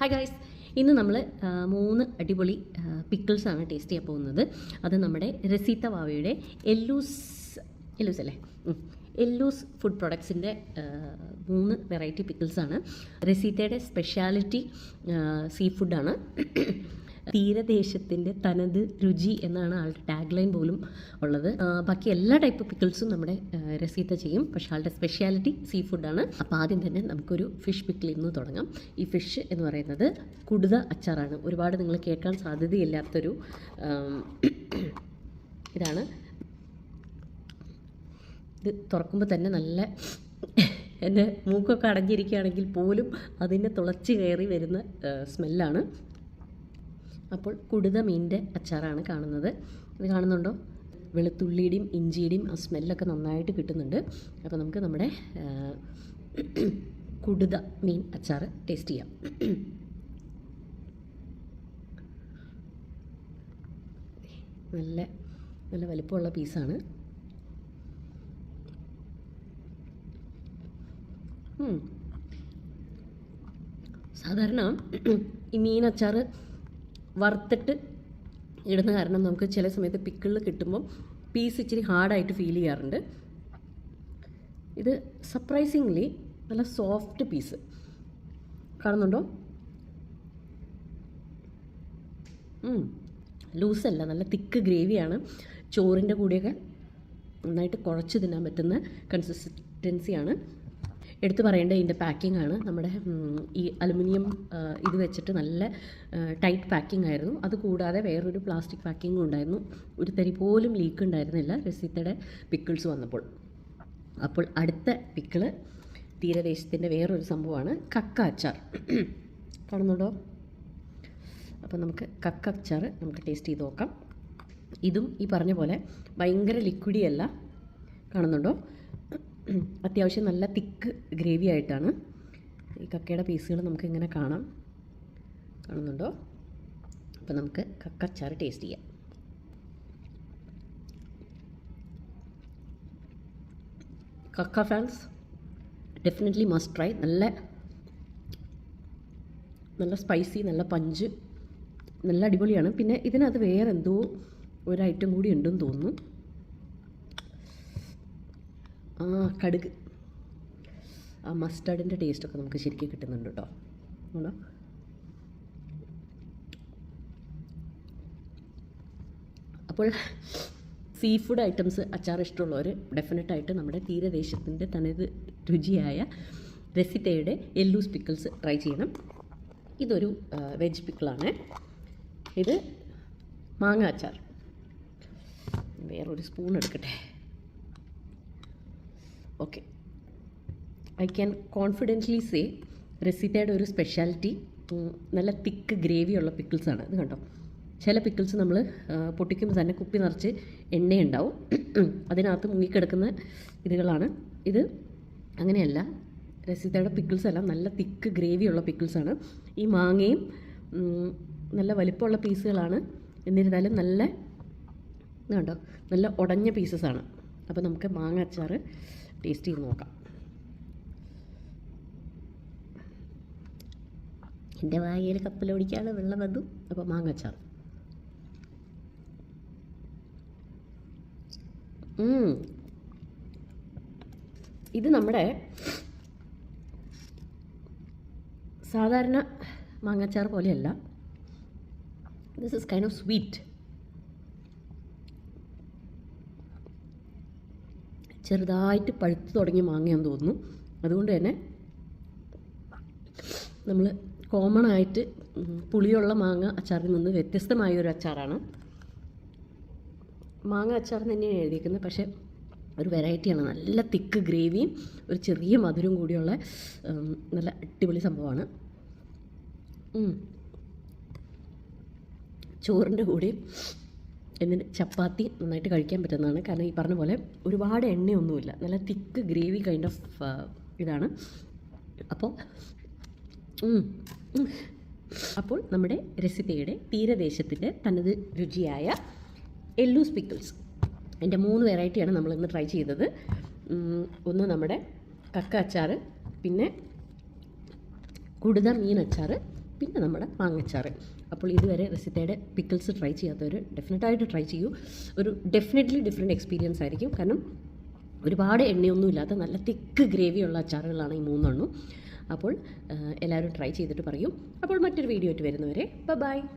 Hi guys ഇന്ന് നമ്മൾ മൂന്ന് അടിപൊളി പിക്കിൾസാണ് ടേസ്റ്റ് ചെയ്യാൻ പോകുന്നത്. അത് നമ്മുടെ രസീത്ത വാവയുടെ എല്ലൂസ് എല്ലൂസ് അല്ലേ? എല്ലൂസ് ഫുഡ് പ്രൊഡക്ട്സിന്റെ മൂന്ന് വെറൈറ്റി പിക്കിൾസാണ് രസീത്തയുടെ സ്പെഷ്യാലിറ്റി സീ ഫുഡാണ് തീരദേശത്തിന്റെ തനത് രുചി എന്നാണ് ആളുടെ ടാഗ് ലൈൻ പോലും ഉള്ളത്. ബാക്കി എല്ലാ ടൈപ്പ് പിക്കിൾസും നമ്മുടെ രസീത രസീത്ത ചെയ്യും. പക്ഷേ ആളുടെ സ്പെഷ്യാലിറ്റി സീ ഫുഡാണ് അപ്പോൾ ആദ്യം തന്നെ നമുക്കൊരു ഫിഷ് പിക്കിളിൽ നിന്ന് തുടങ്ങാം. ഈ ഫിഷ് എന്ന് പറയുന്നത് കുടുത അച്ചാറാണ്. ഒരുപാട് നിങ്ങൾ കേൾക്കാൻ സാധ്യതയില്ലാത്തൊരു ഇതാണ്. ഇത് തുറക്കുമ്പോൾ തന്നെ നല്ല എന്റെ മൂക്കൊക്കെ അടഞ്ഞിരിക്കുകയാണെങ്കിൽ പോലും അതിന്റെ തുളച്ച് കയറി വരുന്ന സ്മെല്ലാണ് അപ്പോൾ കുടുത മീനിന്റെ അച്ചാറാണ് കാണുന്നത്. ഇത് കാണുന്നുണ്ടോ? വെളുത്തുള്ളിയുടെയും ഇഞ്ചിയുടെയും ആ സ്മെല്ലൊക്കെ നന്നായിട്ട് കിട്ടുന്നുണ്ട്. അപ്പോൾ നമുക്ക് നമ്മുടെ കുടുത മീൻ അച്ചാർ ടേസ്റ്റ് ചെയ്യാം. നല്ല നല്ല വലിപ്പമുള്ള പീസാണ്. സാധാരണ ഈ മീൻ അച്ചാർ വറുത്തിട്ട് ഇടുന്ന കാരണം നമുക്ക് ചില സമയത്ത് പിക്കിളിൽ കിട്ടുമ്പം പീസ് ഇച്ചിരി ഹാർഡായിട്ട് ഫീൽ ചെയ്യാറുണ്ട്. ഇത് സർപ്രൈസിംഗ്ലി നല്ല സോഫ്റ്റ് പീസ് കാണുന്നുണ്ടോ? ലൂസല്ല നല്ല തിക്ക് ഗ്രേവിയാണ് ചോറിന്റെ കൂടെയൊക്കെ നന്നായിട്ട് കുഴച്ച് തിന്നാൻ പറ്റുന്ന കൺസിസ്റ്റൻസിയാണ് എടുത്തു പറയേണ്ട ഇതിന്റെ പാക്കിംഗ് ആണ്. നമ്മുടെ ഈ അലുമിനിയം ഇത് വെച്ചിട്ട് നല്ല ടൈറ്റ് പാക്കിംഗ് ആയിരുന്നു. അത് കൂടാതെ വേറൊരു പ്ലാസ്റ്റിക് പാക്കിംഗ് ഉണ്ടായിരുന്നു. ഒരു തരി പോലും ലീക്ക് ഉണ്ടായിരുന്നില്ല. രസീത്തയുടെ പിക്കിൾസ് വന്നപ്പോൾ. അപ്പോൾ അടുത്ത പിക്കിൾ തീരദേശത്തിന്റെ വേറൊരു സംഭവമാണ്. കക്ക അച്ചാർ. കാണുന്നുണ്ടോ? അപ്പോൾ നമുക്ക് കക്ക അച്ചാർ നമുക്ക് ടേസ്റ്റ് ചെയ്ത് നോക്കാം. ഇതും ഈ പറഞ്ഞ പോലെ ഭയങ്കര ലിക്വിഡിയല്ല കാണുന്നുണ്ടോ? അത്യാവശ്യം നല്ല തിക്ക് ഗ്രേവി ആയിട്ടാണ്. ഈ കക്കയുടെ പീസുകൾ നമുക്ക് ഇങ്ങനെ കാണാം. കാണുന്നുണ്ടോ? അപ്പോൾ നമുക്ക് കക്ക അച്ചാർ ടേസ്റ്റ് ചെയ്യാം. കക്ക ഫാൻസ് ഡെഫിനറ്റ്ലി മസ്റ്റ് ട്രൈ നല്ല നല്ല സ്പൈസി നല്ല പഞ്ച് നല്ല അടിപൊളിയാണ്. പിന്നെ ഇതിനകത്ത് വേറെ എന്തോ ഒരു ഐറ്റം കൂടി ഉണ്ടെന്ന് തോന്നുന്നു. ആ കടുക്. ആ മസ്റ്റാർഡിന്റെ ടേസ്റ്റൊക്കെ നമുക്ക് ശരിക്കും കിട്ടുന്നുണ്ട് കേട്ടോ. ആണോ അപ്പോൾ സീ ഫുഡ് ഐറ്റംസ് അച്ചാർ ഇഷ്ടമുള്ളവർ ഡെഫിനറ്റായിട്ട് നമ്മുടെ തീരദേശത്തിന്റെ തനത് രുചിയായ റെസിറ്റയുടെ എല്ലൂസ് പിക്കിൾസ് ട്രൈ ചെയ്യണം. ഇതൊരു വെജ് പിക്കിളാണ് ഇത് മാങ്ങ അച്ചാർ. വേറൊരു സ്പൂൺ എടുക്കട്ടെ. Okay I can confidently say റെസിപ്പിയുടെ ഒരു സ്പെഷ്യാലിറ്റി നല്ല തിക്ക് ഗ്രേവിയുള്ള പിക്കിൾസാണ് ഇത് കണ്ടോ? ചില പിക്കിൾസ് നമ്മൾ പൊട്ടിക്കുമ്പോൾ തന്നെ കുപ്പി നിറച്ച് എണ്ണയുണ്ടാവും. അതിനകത്ത് മുങ്ങിക്കിടക്കുന്ന ഇതുകളാണ്. ഇത് അങ്ങനെയല്ല. രസിതയുടെ പിക്കിൾസ് എല്ലാം നല്ല തിക്ക് ഗ്രേവിയുള്ള പിക്കിൾസാണ് ഈ മാങ്ങയും നല്ല വലിപ്പമുള്ള പീസുകളാണ്. എന്നിരുന്നാലും നല്ല കണ്ടോ നല്ല ഉടഞ്ഞ പീസസ് ആണ്. അപ്പോൾ നമുക്ക് മാങ്ങ അച്ചാർ ടേസ്റ്റ് ചെയ്ത് നോക്കാം. എന്റെ വായയിൽ കപ്പലോടിക്കാതെ വെള്ളം വന്നു. അപ്പോൾ മാങ്ങച്ചാർ. ഇത് നമ്മുടെ സാധാരണ മാങ്ങാച്ചാർ പോലെയല്ല. This is kind of sweet ചെറുതായിട്ട് പഴുത്ത് തുടങ്ങി മാങ്ങയെന്ന് തോന്നുന്നു. അതുകൊണ്ട് തന്നെ നമ്മൾ കോമൺ ആയിട്ട് പുളിയുള്ള മാങ്ങ അച്ചാറിൽ നിന്ന് വ്യത്യസ്തമായ ഒരു അച്ചാറാണ്. മാങ്ങ അച്ചാർ തന്നെയാണ് എഴുതിയിരിക്കുന്നത് പക്ഷേ ഒരു വെറൈറ്റിയാണ് നല്ല തിക്ക് ഗ്രേവിയും ഒരു ചെറിയ മധുരം കൂടിയുള്ള നല്ല അടിപൊളി സംഭവമാണ്. ചോറിന്റെ കൂടെയും എന്നിട്ട് ചപ്പാത്തി നന്നായിട്ട് കഴിക്കാൻ പറ്റുന്നതാണ്. കാരണം ഈ പറഞ്ഞ പോലെ ഒരുപാട് എണ്ണയൊന്നുമില്ല. നല്ല തിക്ക് ഗ്രേവി കൈൻഡ് ഓഫ് ഇതാണ്. അപ്പോൾ. അപ്പോൾ നമ്മുടെ റെസിപ്പിയുടെ തീരദേശത്തിന്റെ തനത് രുചിയായ എല്ലൂസ് പിക്കിൾസ്. എന്റെ മൂന്ന് വെറൈറ്റിയാണ് നമ്മൾ ഇന്ന് ട്രൈ ചെയ്തത്. ഒന്ന് നമ്മുടെ കക്ക അച്ചാർ പിന്നെ കുടുത മീൻ അച്ചാർ പിന്നെ നമ്മുടെ മാങ്ങച്ചാറ് അപ്പോൾ ഇതുവരെ റെസിത്തയുടെ പിക്കിൾസ് ട്രൈ ചെയ്യാത്തവർ ഡെഫിനറ്റായിട്ട് ട്രൈ ചെയ്യൂ. ഒരു ഡെഫിനറ്റ്ലി ഡിഫറെന്റ് എക്സ്പീരിയൻസ് ആയിരിക്കും. കാരണം ഒരുപാട് എണ്ണയൊന്നും ഇല്ലാത്ത നല്ല തിക്ക് ഗ്രേവിയുള്ള അച്ചാറുകളാണ് ഈ മൂന്നെണ്ണം. അപ്പോൾ എല്ലാവരും ട്രൈ ചെയ്തിട്ട് പറയും. അപ്പോൾ മറ്റൊരു വീഡിയോ ആയിട്ട് വരുന്നവരെ ബൈ.